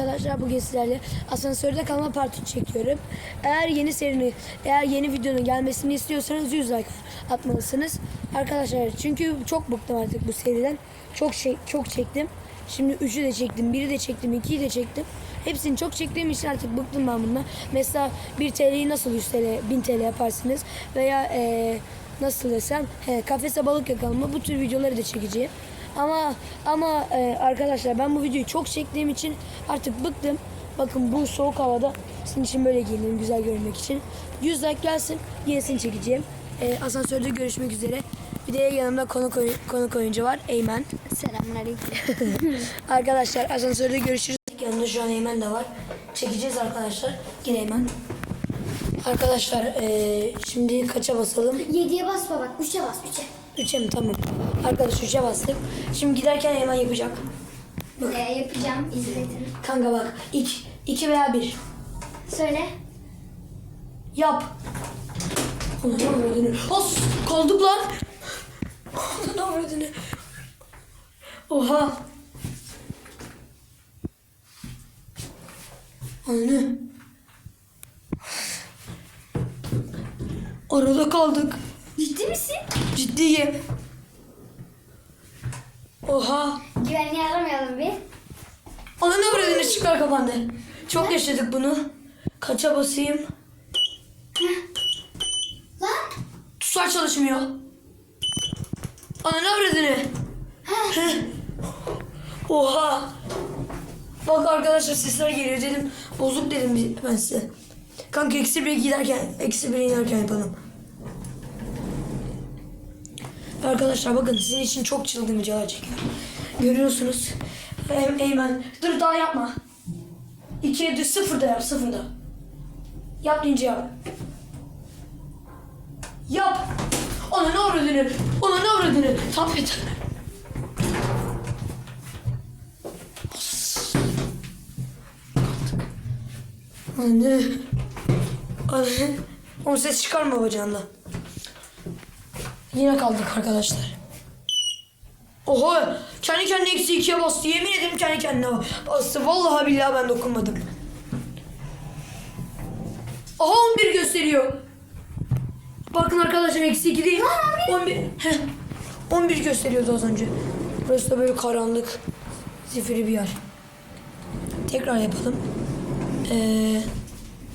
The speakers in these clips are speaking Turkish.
arkadaşlar bugün sizlerle asansörde kalma parti çekiyorum. Eğer yeni serinin, eğer yeni videonun gelmesini istiyorsanız 100 like atmalısınız. Arkadaşlar çünkü çok bıktım artık bu seriden. Çok şey çok çektim. Şimdi 3'ü de çektim, 1'i de çektim, 2'yi de çektim. Hepsini çok çektiğim için artık bıktım ben bundan. Mesela 1 TL'yi nasıl 100 TL, 1000 TL yaparsınız veya eee, nasıl desem he, kafese balık yakalama bu tür videoları da çekeceğim. Ama ama e, arkadaşlar ben bu videoyu çok çektiğim için artık bıktım. Bakın bu soğuk havada sizin için böyle giyindim güzel görünmek için. 100 like gelsin yenisini çekeceğim. E, asansörde görüşmek üzere. Bir de yanımda konuk, oy- konuk oyuncu var Eymen. Selamünaleyküm. Arkadaşlar asansörde görüşürüz. Yanımda şu an Eymen de var. Çekeceğiz arkadaşlar. Gel Eymen. Arkadaşlar e, şimdi kaça basalım? 7'ye basma bak. 3'e bas 3'e. 3'e mi? Tamam. Arkadaş 3'e bastık. Şimdi giderken Eymen yapacak. Ee, yapacağım. izletin. Kanka bak. 2 2 veya 1. Söyle. Yap. Ananı. As kaldık lan. Ananı. Oha. Anne. Arada kaldık. Ciddi misin? Ciddiyim. Oha. Güvenliği aramayalım bir. Ananı avradını çıkar kapandı. Çok yaşadık bunu. Kaça basayım? Lan. Tuşlar çalışmıyor. Ananı avradını. Oha. Bak arkadaşlar sesler geliyor dedim. Bozuk dedim ben size. Kanka eksi bir giderken, eksi bir inerken yapalım. Arkadaşlar bakın sizin için çok çılgın videolar çekiyorum. Görüyorsunuz. Eymen. Dur daha yapma. İkiye düz sıfırda yap sıfırda. Yap deyince yap. Yap. Ona ne avradını? Ona ne avradını? Tam yeter. Anne. Anne. O ses çıkarma bacağından. Yine kaldık arkadaşlar. Oha! Kendi kendine eksi ikiye bastı. Yemin ederim kendi kendine bastı. Vallahi billahi ben dokunmadım. Aha 11 gösteriyor. Bakın arkadaşlar eksi 2 değil. 11. Heh. 11 gösteriyordu az önce. Burası da böyle karanlık. Zifiri bir yer. Tekrar yapalım. Ee,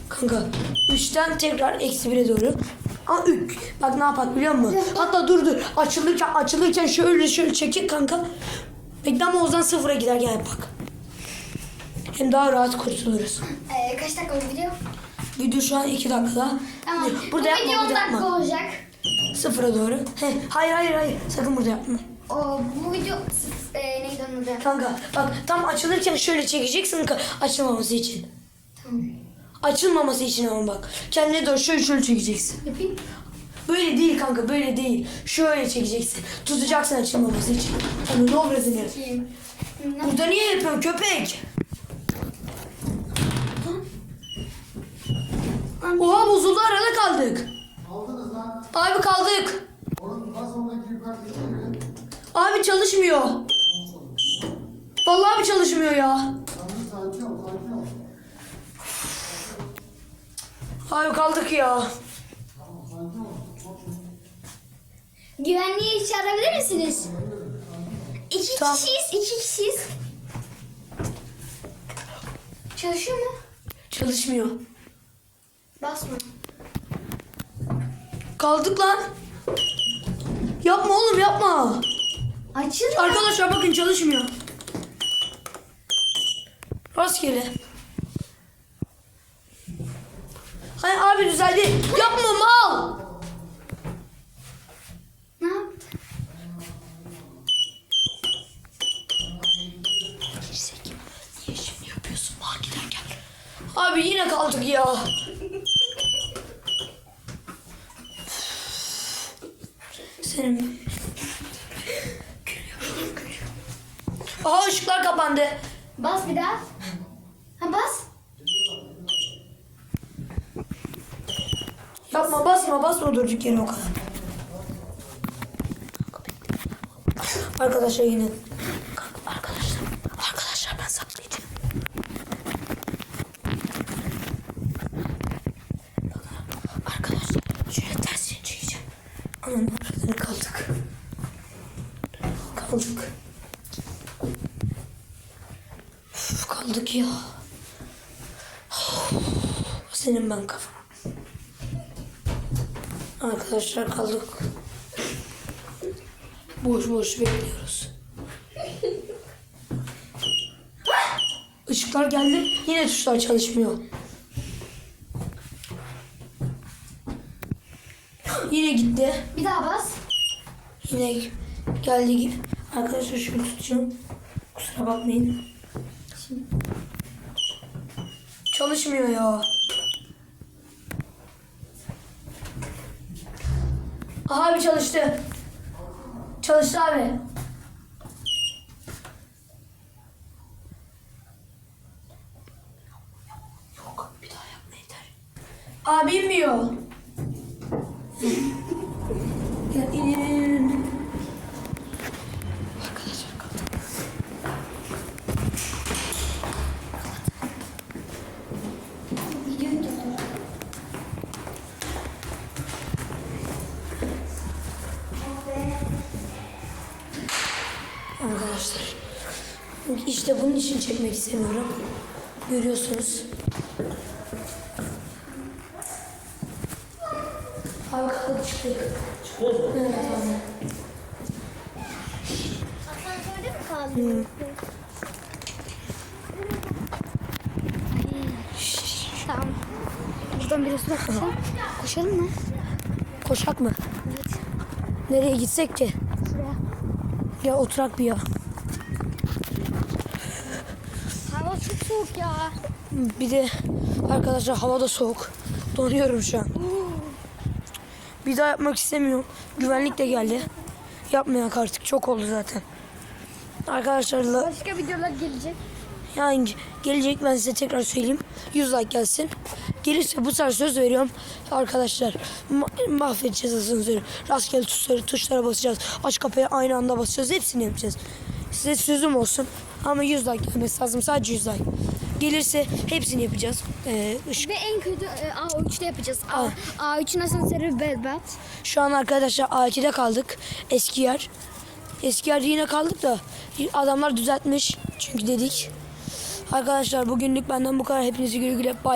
kanka 3'ten tekrar eksi 1'e doğru. Ama 3. Bak ne yapak biliyor musun? Hatta dur dur. Açılırken açılırken şöyle şöyle çekik kanka. Bekle ama o zaman sıfıra gider gel bak. Hem daha rahat kurtuluruz. Ee, kaç dakika oldu video? Video şu an 2 dakikada. Tamam. Burada Bu yapma, video 10 burada dakika yapma. olacak. Sıfıra doğru. He, hayır hayır hayır. Sakın burada yapma. O, bu video sıf- e, neydi onun adı? Kanka bak tam açılırken şöyle çekeceksin ka- açılmaması için. Tamam. Açılmaması için ama bak. Kendine doğru şöyle şöyle çekeceksin. Yapayım. Böyle değil kanka böyle değil. Şöyle çekeceksin. Tutacaksın açılmaması için. Onu ne yap. Yapayım. Burada niye yapıyorsun köpek? Oha bozuldu arada kaldık. Aldınız lan. Abi kaldık. Geçiyor? Abi çalışmıyor. Vallahi bir çalışmıyor ya. Abi kaldık ya. Güvenliği çağırabilir misiniz? İki Tamam. kişiyiz, iki kişiyiz. Çalışıyor mu? Çalışmıyor. Basma. Kaldık lan. Yapma oğlum yapma. Açılıyor. Arkadaşlar bakın çalışmıyor. Rastgele. Hayır abi düzeldi. Yapma mal. Ne yaptı? Niye şimdi yapıyorsun maniden gel. Abi yine kaldık ya. Senin Aha ışıklar kapandı. Bas bir daha. Ha bas. Yapma basma basma durduk yere o kadar. Arkadaşlar yine. Arkadaşlar. Arkadaşlar ben saklayacağım. Arkadaşlar şöyle tersini çekeceğim. Aman arkadaşlar kaldık. Kaldık. Kaldık ya. Senin ben kafam. Arkadaşlar kaldık. Boş boş bekliyoruz. Işıklar geldi. Yine tuşlar çalışmıyor. Yine gitti. Bir daha bas. Yine geldi gibi. Arkadaşlar şunu tutacağım. Kusura bakmayın. Çalışmıyor ya. Abi çalıştı. Çalıştı abi. Yok bir daha yapma yeter. Abi inmiyor. Arkadaşlar işte bunun için çekmek istemiyorum. Görüyorsunuz. Abi kaldı çıktık. Evet abi. Asansörde mi kaldın? Tamam. Buradan biraz daha koşalım. Koşalım mı? Koşak mı? Evet. Nereye gitsek ki? Şuraya. Ya oturak bir ya. Hava çok soğuk ya. Bir de arkadaşlar hava da soğuk. Donuyorum şu an. Bir daha yapmak istemiyorum. Güvenlik de geldi. Yapmayak artık. Çok oldu zaten. Arkadaşlarla Başka videolar gelecek. yani gelecek ben size tekrar söyleyeyim. 100 like gelsin. Gelirse bu sefer söz veriyorum. Arkadaşlar ma- mahvedeceğiz asansörü. Rastgele tuşlara, tuşlara basacağız. Aç kapıyı aynı anda basacağız. Hepsini yapacağız. Size sözüm olsun. Ama 100 like gelmesi lazım. Sadece 100 like. Gelirse hepsini yapacağız. Ee, ışık Ve en kötü e, A3'te yapacağız. A, A3'ün asansörü berbat. Şu an arkadaşlar A2'de kaldık. Eski yer. Eski yerde yine kaldık da adamlar düzeltmiş. Çünkü dedik. Arkadaşlar bugünlük benden bu kadar. Hepinizi güle güle bay